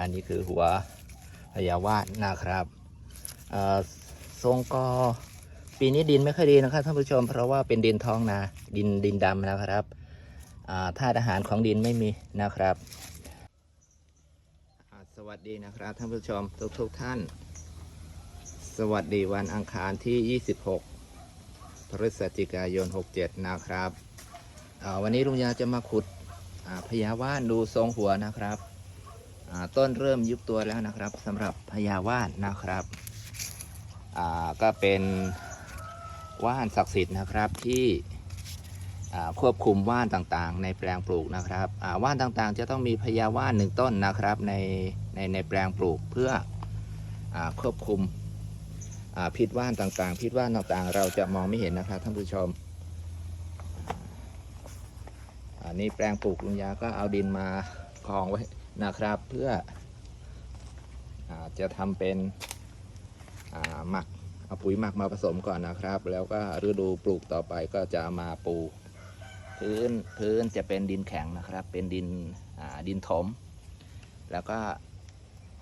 อันนี้คือหัวพญาวาดนะครับทรงกอปีนี้ดินไม่ค่อยดีนะครับท่านผู้ชม เพราะว่าเป็นดินท้องนาดินดินดำนะครับธาตุอาหารของดินไม่มีนะครับ สวัสดีนะครับท่านผู้ชมทุกทุกท่าน สวัสดีวันอังคารที่ 26 พฤศจิกายน 67 นะครับวันนี้ลุงยาจะมาขุดพญาว่านดูทรงหัวนะครับ ต้นเริ่มยุบตัวแล้วนะครับสำหรับพญาว่านนะครับก็เป็นว่านศักดิ์สิทธิ์นะครับที่ควบคุมว่านต่างๆ ในแปลงปลูกนะครับว่านต่างๆ จะต้องมีพญาว่านหนึ่งต้นนะครับในในในแปลงปลูกเพื่ออควบคุมพิษว่านต่างๆ พิษว่านต่างๆ เราจะมองไม่เห็นนะครับท่านผู้ชมอันนี้แปลงปลูกลุงยาก็เอาดินมากองไว้ นะครับ เพื่ออจะทำเป็นหมักเอาปุ๋ยหมักมาผสมก่อนนะครับ แล้วก็ฤดูปลูกต่อไปก็จะมาปูพื้นพื้นจะเป็นดินแข็งนะครับ เป็นดินดินถม แล้วก็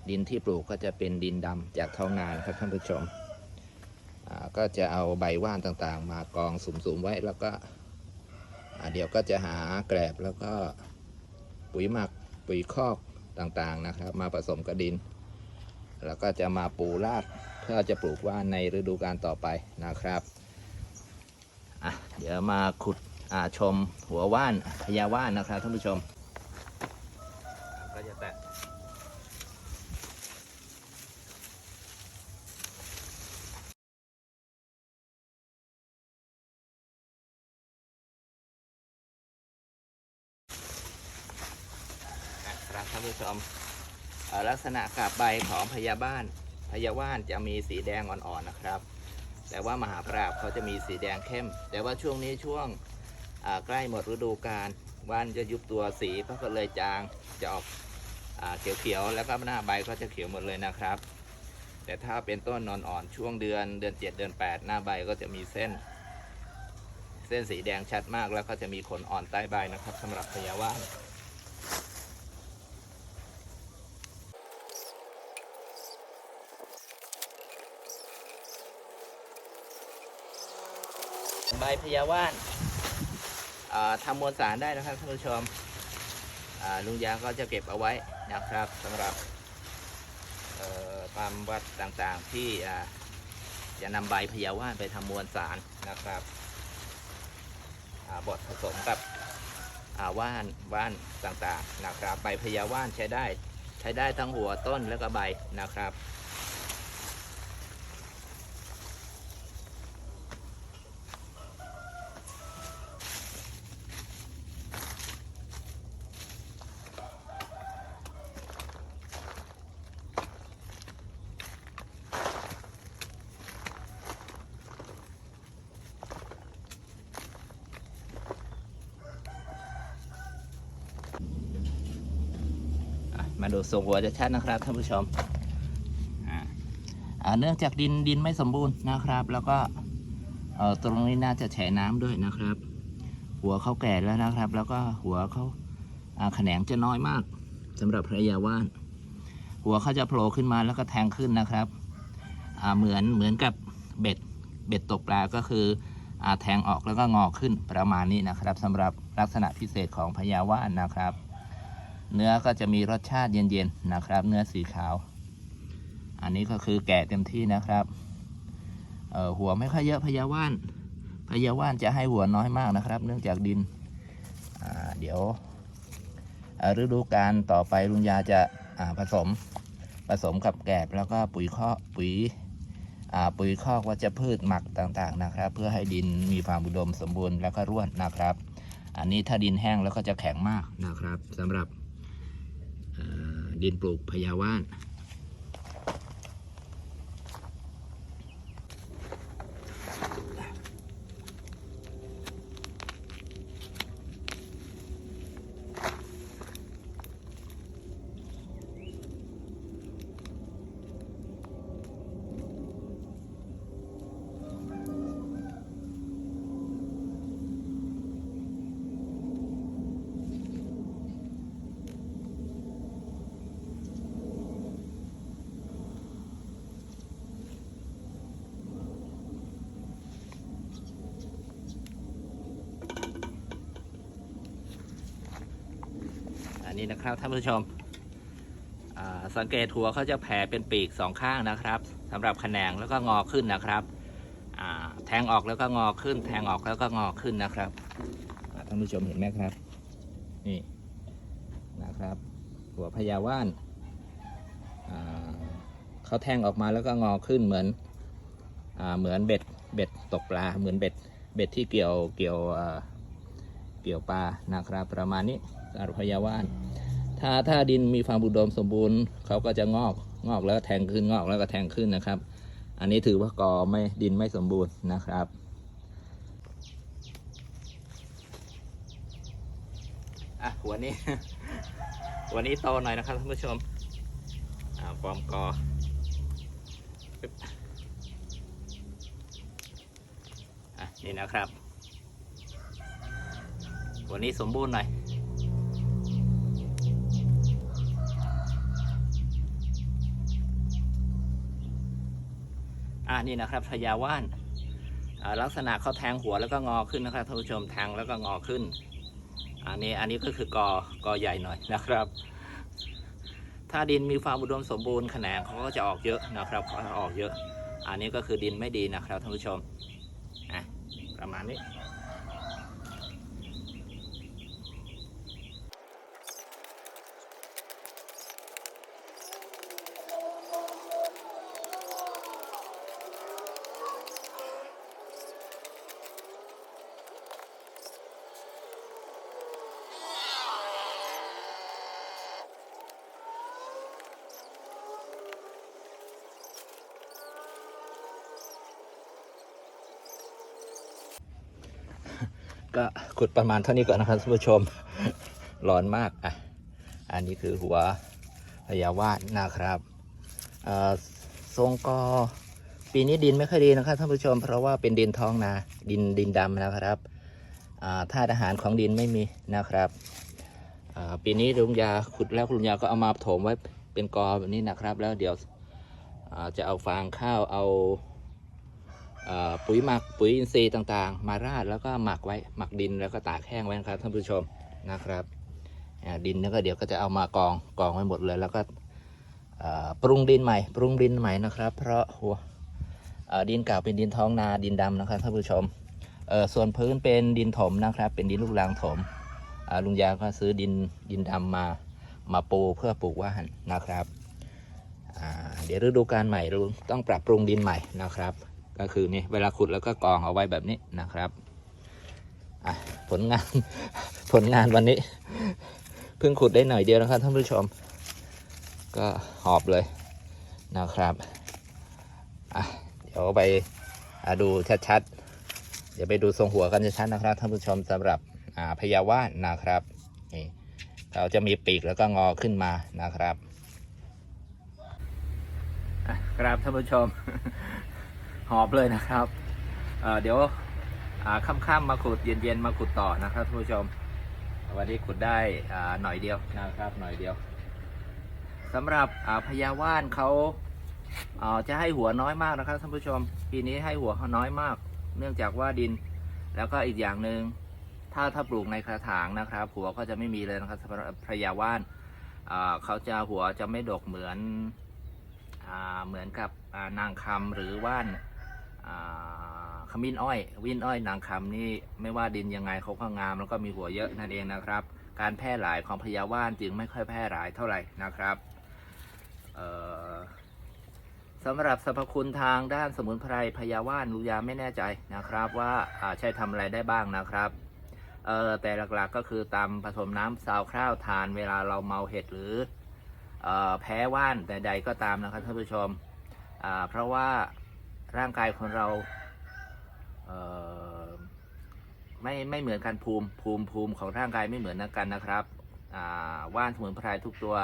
ดินที่ปลูกก็จะเป็นดินดำจากท้องนานะครับท่านผู้ชมก็จะเอาใบว่านต่างๆ มากองสุ่มๆไว้แล้วก็เดี๋ยวก็จะหาแกลบแล้วก็ปุ๋ยหมักปุ๋ยคอก ต่างๆนะครับ มาผสมกับดิน แล้วก็จะมาปูรากเพื่อจะปลูกว่านในฤดูกาลต่อไปนะครับอะเดี๋ยวมาขุดชมหัวว่านพญาว่านนะครับท่านผู้ชมอ่าก็จะแตะ นะครับท่านผู้ชมลักษณะกาบใบของพญาบ้านพญาว่านจะมีสีแดงอ่อนๆนะครับ แต่ว่ามหาปราบเขาจะมีสีแดงเข้ม แต่ว่าช่วงนี้ช่วงใกล้หมดฤดูกาลว่านจะยุบตัวสีก็เลยจางจะออกอเขียวๆแล้วก็หน้าใบก็จะเขียวหมดเลยนะครับ แต่ถ้าเป็นต้นนอนอ่อนช่วงเดือนเดือน 7 เดือน 8 หน้าใบก็จะมีเส้น เส้นสีแดงชัดมากแล้วก็จะมีขนอ่อนใต้ใบนะครับสำหรับพญาว่าน ใบพญาว่านทำมวลสารได้นะครับท่านผู้ชมลุงยางก็จะเก็บเอาไว้นะครับสำหรับเอ่อความวัดต่างๆที่จะนำใบพญาว่านไปทำมวลสารนะครับบดผสมกับว่านว่านต่างๆนะครับใบพญาว่านใช้ได้ ใช้ได้ทั้งหัวต้นแล้วก็ใบนะครับ ดูทรงหัวจะชัดนะครับท่านผู้ชมเนื่องจากดินดินไม่สมบูรณ์นะครับ แล้วก็ตรงนี้น่าจะแฉน้ำด้วยนะครับ หัวเขาแก่แล้วนะครับ แล้วก็หัวเขาแขนงจะน้อยมากสำหรับพระยาว่านหัวเขาจะโผล่ขึ้นมาแล้วก็แทงขึ้นนะครับเหมือนเหมือนกับเบ็ดเบ็ดตกปลาก็คือแทงออกแล้วก็งอขึ้นประมาณนี้นะครับสำหรับลักษณะพิเศษของพญาว่านนะครับ เนื้อก็จะมีรสชาติเย็นๆนะครับ เนื้อสีขาว อันนี้ก็คือแก่เต็มที่นะครับออหัวไม่ค่อยเยอะพญาว่านพญาว่านจะให้หัวน้อยมากนะครับ เนื่องจากดินเดี๋ยวเอ่อฤดูกาลต่อไปลุงยาจะาผสมผสมกับแกบแล้วก็ปุ๋ยข้อกปุ๋ยปุ๋ยคอกวัชพืชหมักต่างๆนะครับ เพื่อให้ดินมีความอุดมสมบูรณ์แล้วก็ร่วนนะครับ อันนี้ถ้าดินแห้งแล้วก็จะแข็งมากนะครับสำหรับ ดินปลูกพยาว่าน นี้นะครับท่านผู้ชมสังเกตหัวเขาจะแผ่เป็นปีกสองข้างนะครับสำหรับแขนงแล้วก็งอขึ้นนะครับแทงออกแล้วก็งอขึ้น แทงออกแล้วก็งอขึ้นนะครับท่านผู้ชมเห็นไหมครับ นี่นะครับ หัวพญาว่านาเขาแทงออกมาแล้วก็งอขึ้นเหมือนอเหมือนเบ็ดเบ็ดตกปลาเหมือนเบ็ดเบ็ดที่เกี่ยวเกี่ยวเกี่ยวปลานะครับ ประมาณนี้ สารพญาวานถ้าถ้าดินมีความอุดมสมบูรณ์เขาก็จะงอกงอกแล้วก็แทงขึ้นงอกแล้วก็แทงขึ้นนะครับ อันนี้ถือว่ากอไม่ดินไม่สมบูรณ์นะครับอะหัวนี้หัวนี้โตหน่อยนะครับท่านผู้ชมอ่าฟอร์มกออะนี่นะครับหัวนี้สมบูรณ์หน่อย อ่านี่นะครับพญาว่านลักษณะเขาแทงหัวแล้วก็งอขึ้นนะครับท่านผู้ชมแทงแล้วก็งอขึ้น อันนี้อันนี้ก็คือกอกอใหญ่หน่อยนะครับ ถ้าดินมีความอุดมสมบูรณ์แขนงเขาก็จะออกเยอะนะครับเขาออกเยอะ อันนี้ก็คือดินไม่ดีนะครับท่านผู้ชมอะประมาณนี้ ก็ขุดประมาณเท่านี้ก่อนนะครับท่านผู้ชมร้อนมากอะอันนี้คือหัวพญาวาดนะครับทรงกอปีนี้ดินไม่ค่อยดีนะครับท่านผู้ชม เพราะว่าเป็นดินท้องนาดินดินดำนะครับธาตุอาหารของดินไม่มีนะครับปีนี้ลุงยาขุดแล้วลุงยาก็เอามาถมไว้เป็นกอแบบนี้นะครับ แล้วเดี๋ยวจะเอาฟางข้าวเอา ปุ๋ยหมักปุ๋ยอินทรีย์ต่างๆ มาราดแล้วก็หมักไว้หมักดินแล้วก็ตากแห้งไว้นะครับท่านผู้ชมนะครับดินแล้วก็เดี๋ยวก็จะเอามากองกองไว้หมดเลย แล้วก็ปรุงดินใหม่ ปรุงดินใหม่นะครับ เพราะหัวดินเก่าเป็นดินท้องนาดินดำนะครับท่านผู้ชมส่วนพื้นเป็นดินถมนะครับ เป็นดินลูกรังถมลุงยาก็ซื้อดินดินดำมามาปูเพื่อปลูกว่านนะครับเดี๋ยวฤดูกาลใหม่ต้องปรับปรุงดินใหม่นะครับ ก็คือนี่เวลาขุดแล้วก็กองเอาไว้แบบนี้นะครับผลงานผลงานวันนี้ เพิ่งขุดได้หน่อยเดียวนะครับท่านผู้ชม ก็หอบเลยนะครับอะเดี๋ยวไปดูชัดๆ เดี๋ยวไปดูทรงหัวกันชัดๆนะครับท่านผู้ชมสำหรับพญาว่านนะครับนี่เราจะมีปีกแล้วก็งอขึ้นมานะครับครับท่านผู้ชม หอบเลยนะครับเเดี๋ยวค่ำๆมาขุดเย็นๆมาขุดต่อนะครับท่านผู้ชม วันนี้ขุดได้หน่อยเดียวนะครับหน่อยเดียวสำหรับพญาว่านเขาอ่าจะให้หัวน้อยมากนะครับท่านผู้ชม ปีนี้ให้หัวเขาน้อยมาก เนื่องจากว่าดิน แล้วก็อีกอย่างหนึ่งถ้าถ้าปลูกในกระถางนะครับ หัวก็จะไม่มีเลยนะครับสำหรับพญาว่านอ่าเขาจะหัวจะไม่ดกเหมือนอเหมือนกับานางคำหรือว่าน ขมิ้นอ้อย วินอ้อยนางคำนี่ไม่ว่าดินยังไงเขาก็งามแล้วก็มีหัวเยอะนั่นเองนะครับ การแพร่หลายของพญาว่านจึงไม่ค่อยแพร่หลายเท่าไหร่นะครับเอ่อสำหรับสรรพคุณทางด้านสมุนไพรพญาว่านลุยาไม่แน่ใจนะครับว่าอ่าใช้ทำอะไรได้บ้างนะครับเออแต่หลักๆก็คือตามผสมน้ำซาวคร่าวทานเวลาเราเมาเห็ดหรือเออแพ้ว่านแต่ใดก็ตามนะครับท่านผู้ชมอ่าเพราะว่า ร่างกายของเราเไม่ไม่เหมือนกันภูมิภูมิภูมิของร่างกายไม่เหมือนกันนะครับว่านสมุนไพรทุกตัว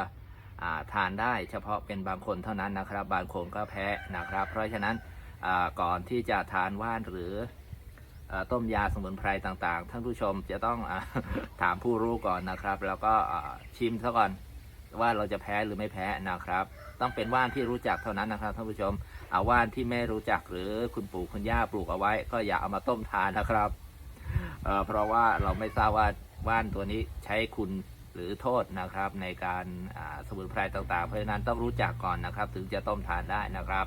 าทานได้เฉพาะเป็นบางคนเท่านั้นนะครับ บางคนก็แพ้นะครับ เพราะฉะนั้นก่อนที่จะทานว่านหรืออต้มยาสมุนไพรต่างๆ ท่านผู้ชมจะต้องอถามผู้รู้ก่อนนะครับ แล้วก็ชิมซะก่อนว่าเราจะแพ้หรือไม่แพ้นะครับ ต้องเป็นว่านที่รู้จักเท่านั้นนะครับท่านผู้ชม อาว่านที่ไม่รู้จักหรือคุณปู่คุณย่าปลูกเอาไว้ ก็อย่าเอามาต้มทานนะครับเเพราะว่าเราไม่ทราบว่าว่านตัวนี้ใช้คุณหรือโทษนะครับ ในการสมุนไพรต่างๆ เพราะฉะนั้นต้องรู้จักก่อนนะครับ ถึงจะต้มทานได้นะครับ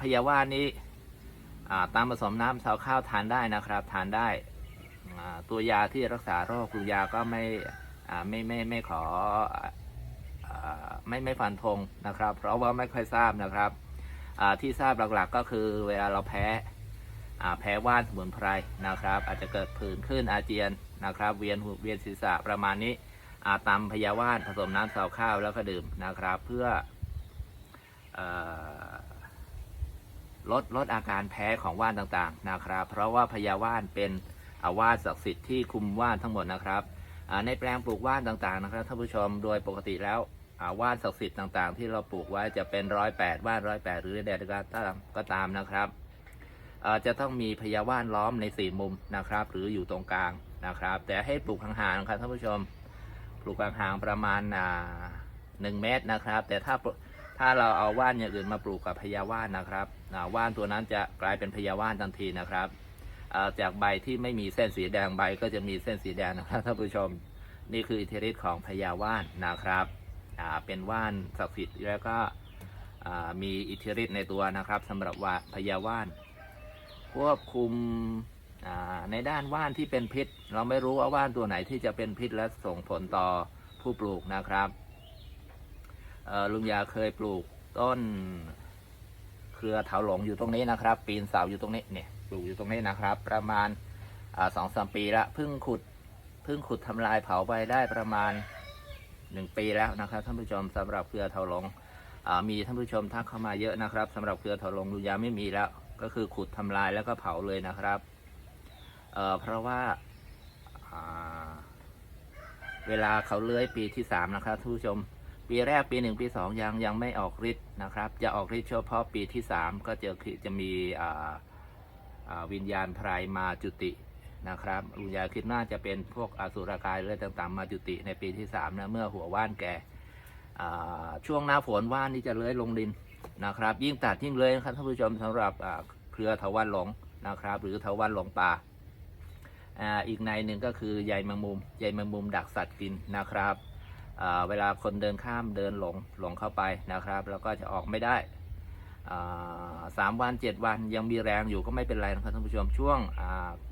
พยาว่านนี้ตามผสมน้ำซาวข้าวทานได้นะครับ ทานได้ตัวยาที่รักษาโรคตัวยาก็ไม่ไม่ไม่ไม่ขออไม่ไม่ฟันธงนะครับ เพราะว่าไม่ค่อยทราบนะครับ ที่ทราบหลักๆก็คือเวลาเราแพ้แพ้ว่านสมุนไพรนะครับ อาจจะเกิดผื่นขึ้นอาเจียนนะครับ เวียนหัวเวียนศีรษะประมาณนี้อาตำพยาว่านผสมน้ำสาวข้าวแล้วก็ดื่มนะครับ เพื่ออลดลดอาการแพ้ของว่านต่างๆนะครับ เพราะว่าพยาว่านเป็นอาว่านศักดิ์สิทธิ์ที่คุมว่านทั้งหมดนะครับในแปลงปลูกว่านต่างๆนะครับท่านผู้ชมโดยปกติแล้ว ว่านศักดิ์สิทธิ์ต่างๆ ที่เราปลูกไว้จะเป็นร้อยแปดว่านร้อยแปดหรือแดดก็ตามก็ตามนะครับจะต้องมีพยาว่านล้อมในสี่มุมนะครับ หรืออยู่ตรงกลางนะครับ แต่ให้ปลูกห่างๆนะครับท่านผู้ชม ปลูกห่างๆประมาณหนึ่งเมตรนะครับ แต่ถ้าถ้าเราเอาว่านอย่างอื่นมาปลูกกับพยาว่านนะครับว่านตัวนั้นจะกลายเป็นพยาว่านทันทีนะครับจากใบที่ไม่มีเส้นสีแดงใบก็จะมีเส้นสีแดงนะครับท่านผู้ชม นี่คืออิทธิฤทธิ์ของพยาว่านนะครับ เป็นว่านศักดิ์สิทธิ์แล้วก็มีอิทธิฤทธิ์ในตัวนะครับสำหรับว่าพยาว่านควบคุมในด้านว่านที่เป็นพิษ เราไม่รู้ว่าว่านตัวไหนที่จะเป็นพิษและส่งผลต่อผู้ปลูกนะครับลุงยาเคยปลูกต้นเครือเถาหลงอยู่ตรงนี้นะครับ ปีนเสาอยู่ตรงนี้เนี่ยปลูกอยู่ตรงนี้นะครับ ประมาณสองสามปีละเพิ่งขุดเพิ่งขุดทำลายเผาไปได้ประมาณ หนึ่งปีแล้วนะครับท่านผู้ชมสำหรับเครือเถาหลงอ่ามีท่านผู้ชมทักเข้ามาเยอะนะครับสำหรับเครือเถาหลงลุยาไม่มีแล้ว ก็คือขุดทำลายแล้วก็เผาเลยนะครับเเพราะว่าาเวลาเขาเลื้อยปีที่สามนะครับท่านผู้ชม ปีแรกปีหนึ่งปีสองยังยังไม่ออกฤทธิ์นะครับ จะออกฤทธิ์เฉพาะปีที่สามก็จะคือจะมีวิญญาณพรายมาจุติ นะครับลุงยาคิดน่าจะเป็นพวกอสุรกายเรื่องต่างๆ มาจุติในปีที่สามนะเมื่อหัวว่านแก่ช่วงหน้าฝนว่านนี่จะเลื้อยลงดินนะครับ ยิ่งตัดยิ่งเลยนะครับท่านผู้ชมสำหรับเครือเถาวันหลงนะครับ หรือเถาวันหลงป่าอีกในหนึ่งก็คือใยแมงมุมใยแมงมุมดักสัตว์กินนะครับเวลาคนเดินข้ามเดินหลงหลงเข้าไปนะครับ แล้วก็จะออกไม่ได้ สามวันเจ็ดวันยังมีแรงอยู่ก็ไม่เป็นไรนะครับท่านผู้ชมช่วง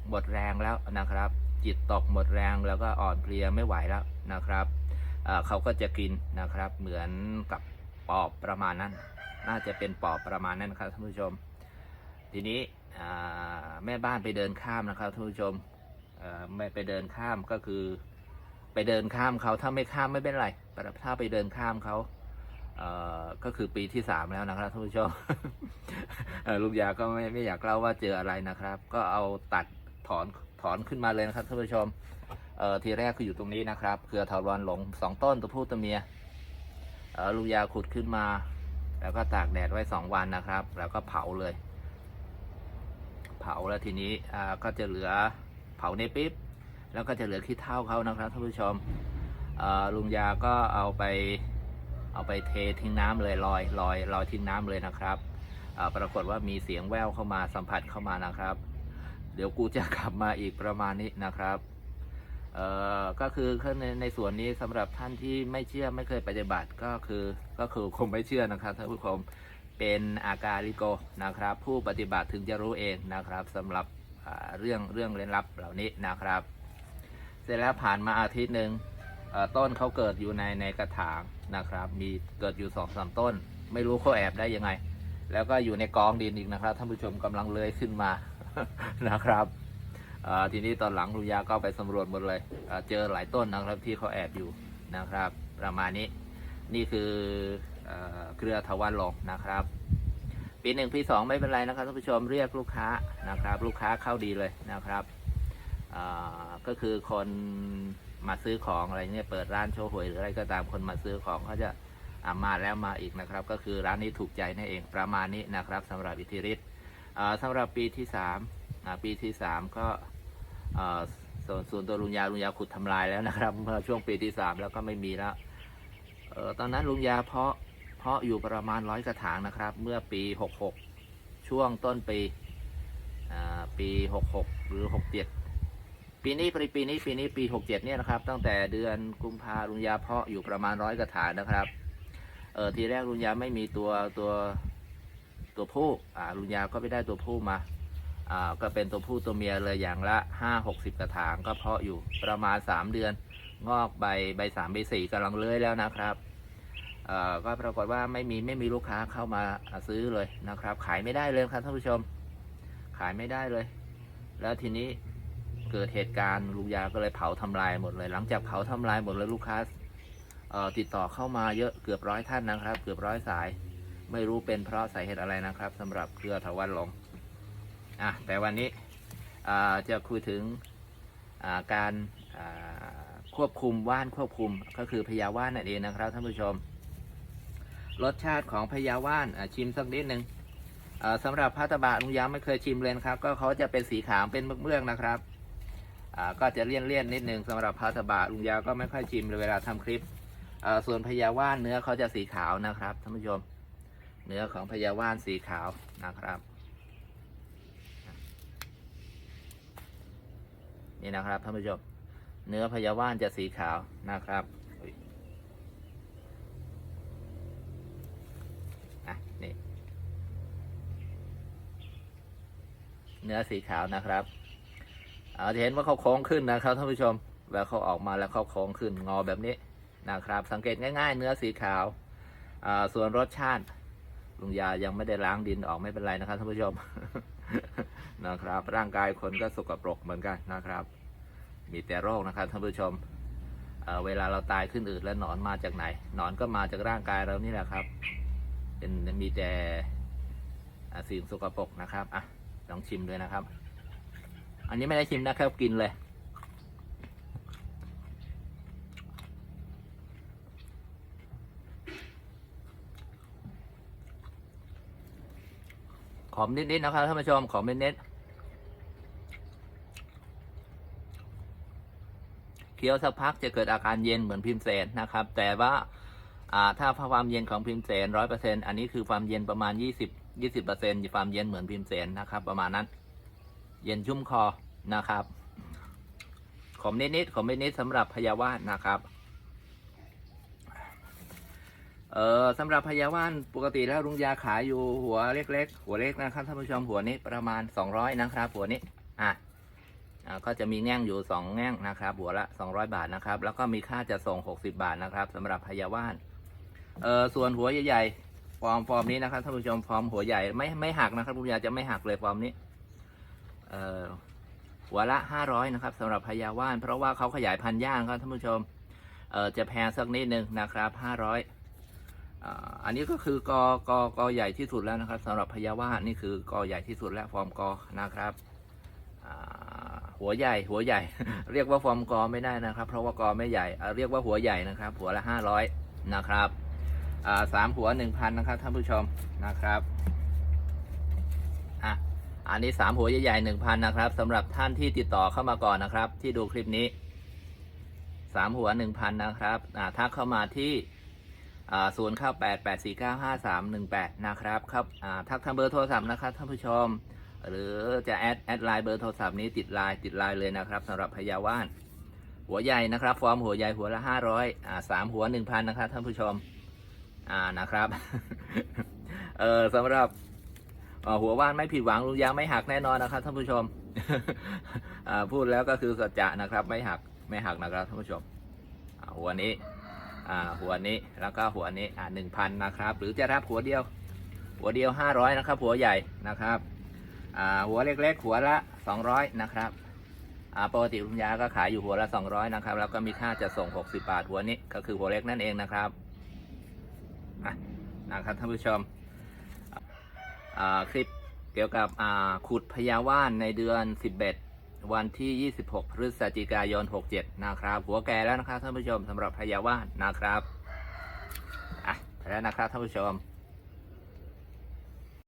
หมดแรงแล้วนะครับ จิตตกหมดแรงแล้วก็อ่อนเพลียไม่ไหวแล้วนะครับเขาก็จะกินนะครับ เหมือนกับปอบประมาณนั้น น่าจะเป็นปอบประมาณนั้นนะครับท่านผู้ชม ทีนี้แม่บ้านไปเดินข้ามนะครับท่านผู้ชมไม่ไปเดินข้ามก็คือ ไปเดินข้ามเขาถ้าไม่ข้ามไม่เป็นไรแต่ถ้าไปเดินข้ามเขา ก็คือปีที่สามแล้วนะครับท่านผู้ชมลูกยาก็ไม่ไม่อยากเล่าว่าเจออะไรนะครับ ก็เอาตัดถอนถอนขึ้นมาเลยนะครับท่านผู้ชมเอ่อทีแรกคืออยู่ตรงนี้นะครับเครือถาวันหลงสองต้นตัวผู้ตัวเมียเอ่อลูกยาขุดขึ้นมา แล้วก็ตากแดดไว้สองวันนะครับ แล้วก็เผาเลย เผาแล้วทีนี้อ่าก็จะเหลือเผาในปิ๊บแล้วก็จะเหลือขี้เท่าเขานะครับท่านผู้ชมอ่าลุงยาก็เอาไป เอาไปเททิ้งน้ำเลยลอยลอยลอยทิ้งน้ำเลยนะครับปรากฏว่ามีเสียงแววเข้ามาสัมผัสเข้ามานะครับ เดี๋ยวกูจะกลับมาอีกประมาณนี้นะครับเอ่อก็คือในในส่วนนี้สำหรับท่านที่ไม่เชื่อไม่เคยปฏิบัติก็คือก็คือคงไม่เชื่อนะครับท่านผู้ชมเป็นอาการลิโกนะครับ ผู้ปฏิบัติถึงจะรู้เองนะครับสำหรับเรื่องเรื่องเร้นลับเหล่านี้นะครับ เสร็จแล้วผ่านมาอาทิตย์หนึ่ง ต้นเขาเกิดอยู่ในในกระถางนะครับ มีเกิดอยู่สองสามต้น ไม่รู้เขาแอบได้ยังไง แล้วก็อยู่ในกองดินอีกนะครับท่านผู้ชมกำลังเลื้อยขึ้นมานะครับทีนี้ตอนหลังลุงยาก็ไปสำรวจหมดเลยเจอหลายต้นนะครับที่เขาแอบอยู่นะครับ ประมาณนี้นี่คือเอเครือทวันหลงนะครับปีหนึ่งปีสองไม่เป็นไรนะครับท่านผู้ชมเรียกลูกค้านะครับ ลูกค้าเข้าดีเลยนะครับก็คือคน มาซื้อของอะไรเนี่ยเปิดร้านโชว์หวยหรืออะไรก็ตามคนมาซื้อของเขาจะอามาแล้วมาอีกนะครับ ก็คือร้านนี้ถูกใจนั่นเองประมาณนี้นะครับสำหรับอิทธิฤทธิ์สำหรับปีที่สามปีที่สามก็ส่วนส่วนตัวลุงยาลุงยาขุดทำลายแล้วนะครับเมื่อช่วงปีที่สามแล้วก็ไม่มีแล้วออตอนนั้นลุงยาเพาะเพาะอยู่ประมาณร้อยกระถางนะครับ เมื่อปีหกหกช่วงต้นปีปีหกหกหรือหกเจ็ด ปีนี้ปีปีนี้ปีนี้ปีหกเจ็ดเนี่ยนะครับ ตั้งแต่เดือนกุมภาลุงยาเพาะอยู่ประมาณร้อยกระถางนะครับ เออทีแรกลุงยาไม่มีตัวตัวตัวผู้อ่าลุงยาก็ไปได้ตัวผู้มาอ่าก็เป็นตัวผู้ตัวเมียเลยอย่างละห้าหกสิบกระถางก็เพาะอยู่ประมาณสามเดือน งอกใบใบสามใบสี่กำลังเลื้อยแล้วนะครับเอ่อก็ปรากฏว่าไม่มีไม่มีลูกค้าเข้ามาซื้อเลยนะครับ ขายไม่ได้เลยครับท่านผู้ชม ขายไม่ได้เลย แล้วทีนี้ เกิดเหตุการณ์ลุงยาก็เลยเผาทำลายหมดเลย หลังจากเผาทำลายหมดเลยลูกค้าติดต่อเข้ามาเยอะเกือบร้อยท่านนะครับ เกือบร้อยสาย ไม่รู้เป็นเพราะสาเหตุอะไรนะครับสำหรับเครือทวันหลงอะแต่วันนี้อ่าจะคุยถึงอาการควบคุมว่านควบคุมก็คือพยาว่านนั่นเองนะครับท่านผู้ชม รสชาติของพยาว่านชิมสักนิดหนึ่งสำหรับพัตตาบะลุงยาไม่เคยชิมเลยครับ ก็เขาจะเป็นสีขาวเป็นเมือกๆนะครับ ก็จะเลี่ยนเลี่ยนๆนิดนึงสำหรับพัตตาบะลุงยาก็ไม่ค่อยชิมเลยเวลาทำคลิปส่วนพยาว่านเนื้อเขาจะสีขาวนะครับท่านผู้ชม เนื้อของพยาว่านสีขาวนะครับ นี่นะครับท่านผู้ชม เนื้อพยาว่านจะสีขาวนะครับอะนี่เนื้อสีขาวนะครับ เอาจะเห็นว่าเขาโค้งขึ้นนะครับท่านผู้ชมแล้วเขาออกมาแล้วเขาโค้งขึ้นงอแบบนี้นะครับ สังเกตง่ายๆ เนื้อสีขาวส่วนรสชาติลุงยายังไม่ได้ล้างดินออกไม่เป็นไรนะครับท่านผู้ชมนะครับ ร่างกายคนก็สกปรกเหมือนกันนะครับ มีแต่โรคนะครับท่านผู้ชมเเวลาเราตายขึ้นอืดแล้วหนอนมาจากไหนหนอนก็มาจากร่างกายเรานี่แหละครับ เป็นมีแต่สิ่งสกปรกนะครับอะลองชิมด้วยนะครับ อันนี้ไม่ได้ชิมนะครับกินเลย ขอมนิดๆนะครับท่านผู้ชมขอมนิดๆเคี้ยวสักพักจะเกิดอาการเย็นเหมือนพิมเสนนะครับ แต่ว่าถ้าความเย็นของพิมเสนร้อยเปอร์เซ็นอันนี้คือความเย็นประมาณยี่สิบยี่สิบเปอร์เซ็นความเย็นเหมือนพิมเสนนะครับ ประมาณนั้น เย็นชุ่มคอนะครับ ขมนิดๆขมนิดๆสำหรับพยาว่านนะครับเอ่อสำหรับพยาว่านปกติแล้วลุงยาขายอยู่หัวเล็กๆ หัวเล็กนะครับท่านผู้ชมหัวนี้ประมาณ 200นะครับ หัวนี้อะอ่าก็จะมีแง่งอยู่ 2 แง่งนะครับ หัวละ 200 บาทนะครับ แล้วก็มีค่าจะส่ง 60 บาทนะครับสำหรับพยาว่านเอ่อส่วนหัวใหญ่ๆฟอร์มฟอร์มนี้นะครับท่านผู้ชมฟอร์มหัวใหญ่ไม่ไม่หักนะครับลุงยาจะไม่หักเลยฟอร์มนี้ หัวละ 500 นะครับสำหรับพยาว่าน เพราะว่าเขาขยายพันธุ์ย่างครับท่านผู้ชมเอ่อจะแพงสักนิดนึงนะครับ 500อ่าอันนี้ก็คือกอกอกอใหญ่ที่สุดแล้วนะครับสำหรับพยาว่านนี่คือกอใหญ่ที่สุดแล้วฟอร์มกอนะครับหัวใหญ่หัวใหญ่ เรียกว่าฟอร์มกอไม่ได้นะครับ เพราะว่ากอไม่ใหญ่เรียกว่าหัวใหญ่นะครับ หัวละห้าร้อยนะครับสามหัวหนึ่งพันนะครับท่านผู้ชมนะครับ อันนี้สามหัวใหญ่ๆหนึ่งพันนะครับสำหรับท่านที่ติดต่อเข้ามาก่อนนะครับ ที่ดูคลิปนี้สามหัวหนึ่งพันนะครับทักเข้ามาที่ศูนย์เก้าแปดแปดสี่เก้าห้าสามหนึ่งแปดนะครับครับทักทางเบอร์โทรศัพท์นะครับท่านผู้ชม หรือจะแอดแอดไลน์เบอร์โทรศัพท์นี้ติดไลน์ติดไลน์เลยนะครับสำหรับพยาว่านหัวใหญ่นะครับ ฟอร์มหัวใหญ่หัวละห้าร้อยสามหัวหนึ่งพันนะครับท่านผู้ชมอ่านะครับเออสำหรับ หัวว่านไม่ผิดหวังลุงยางไม่หักแน่นอนนะครับท่านผู้ชมพูดแล้วก็คือสัจจะนะครับไม่หักไม่หักนะครับท่านผู้ชมหัวนี้หัวนี้แล้วก็หัวนี้หนึ่งพันนะครับ หรือจะรับหัวเดียว หัวเดียวห้าร้อยนะครับ หัวใหญ่นะครับหัวเล็กๆ หัวละสองร้อยนะครับปกติคุณยาก็ขายอยู่หัวละสองร้อยนะครับ แล้วก็มีค่าจะส่งหกสิบาทหัวนี้ก็คือหัวเล็กนั่นเองนะครับนะครับท่านผู้ชม คลิปเกี่ยวกับขุดพยาว่านในเดือนสิบเอ็ดวันที่ 26 พฤศจิกายน 67 นะครับ หัวแก่แล้วนะครับท่านผู้ชมสำหรับพยาว่านนะครับอะแล้วนะครับท่านผู้ชม